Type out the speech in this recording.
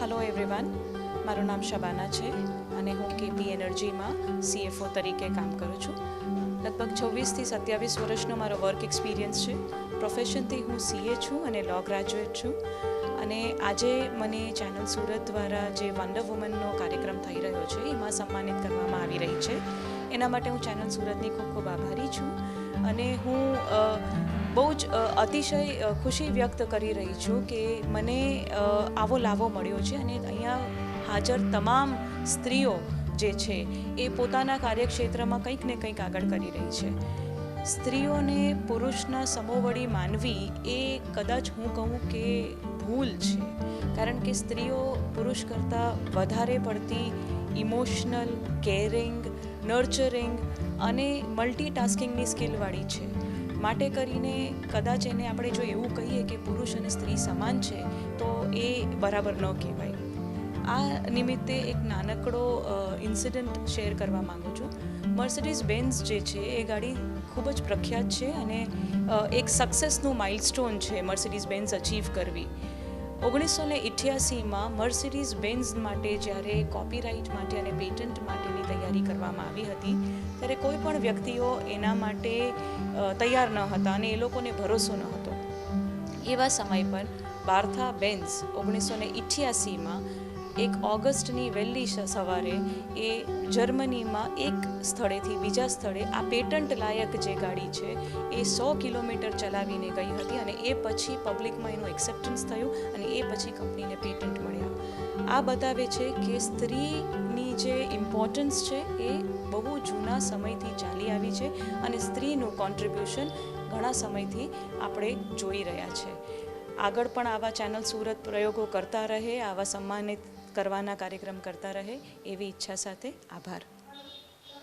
Hello everyone મારું નામ શબાના છે અને હું કેપી એનર્જીમાં સીએફઓ તરીકે કામ કરું છું. લગભગ છવ્વીસથી સત્યાવીસ વર્ષનો મારો વર્ક એક્સપિરિયન્સ છે. પ્રોફેશનથી હું સીએ છું અને લો ગ્રેજ્યુએટ છું. અને આજે મને ચેનલ સુરત દ્વારા જે વન્ડર વુમનનો કાર્યક્રમ થઈ રહ્યો છે, એમાં સન્માનિત કરવામાં આવી રહી છે. એના માટે હું ચેનલ સુરતની ખૂબ ખૂબ આભારી છું. અને હું બહુ જ અતિશય ખુશી વ્યક્ત કરી રહી છું કે મને આવો લાવો મળ્યો છે અને અહીંયા હાજર તમામ સ્ત્રીઓ જે છે એ પોતાના કાર્યક્ષેત્રમાં કંઈક ને કંઈક આગળ કરી રહી છે. સ્ત્રીઓને પુરુષના સમોવડી માનવી એ કદાચ હું કહું કે ભૂલ છે. કારણ કે સ્ત્રીઓ પુરુષ કરતાં વધારે પડતી ઇમોશનલ કેરિંગ, નર્ચરિંગ અને મલ્ટીટાસ્કિંગની સ્કિલવાળી છે. માટે કરીને કદાચ એને આપણે જો એવું કહીએ કે પુરુષ અને સ્ત્રી સમાન છે, તો એ બરાબર ન કહેવાય. આ નિમિત્તે એક નાનકડો ઇન્સિડન્ટ શેર કરવા માગું છું. મર્સિડીઝ બેન્ઝ જે છે, એ ગાડી ખૂબ જ પ્રખ્યાત છે અને એક સક્સેસનું માઇલસ્ટોન છે મર્સિડીઝ બેન્ઝ અચીવ કરવી. ઓગણીસો ને ઇઠ્યાસીમાં મર્સિડીઝ બેન્ઝ માટે જ્યારે કોપીરાઇટ માટે અને પેટન્ટ માટેની તૈયારી કરવામાં આવી હતી, ત્યારે કોઈ પણ વ્યક્તિઓ એના માટે તૈયાર ન હતા અને એ લોકોને ભરોસો ન હતો. એવા સમય પર બાર્થા બેન્ઝ ઓગણીસો ને ઇઠ્યાસીમાં એક ઓગસ્ટની વહેલી સવારે એ જર્મનીમાં એક સ્થળેથી બીજા સ્થળે આ પેટન્ટ લાયક જે ગાડી છે એ સો કિલોમીટર ચલાવીને ગઈ હતી અને એ પછી પબ્લિકમાં એનું એક્સેપ્ટન્સ થયું અને એ પછી કંપનીને પેટન્ટ મળ્યા. આ બતાવે છે કે સ્ત્રીની જે ઇમ્પોર્ટન્સ છે એ બહુ જૂના સમયથી ચાલી આવી છે અને સ્ત્રીનું કોન્ટ્રીબ્યુશન ઘણા સમયથી આપણે જોઈ રહ્યા છે. આગળ પણ આવા ચેનલ સુરત પ્રયોગો કરતા રહે, આવા સન્માનિત કરવાના કાર્યક્રમ કરતા રહે એવી ઈચ્છા સાથે આભાર.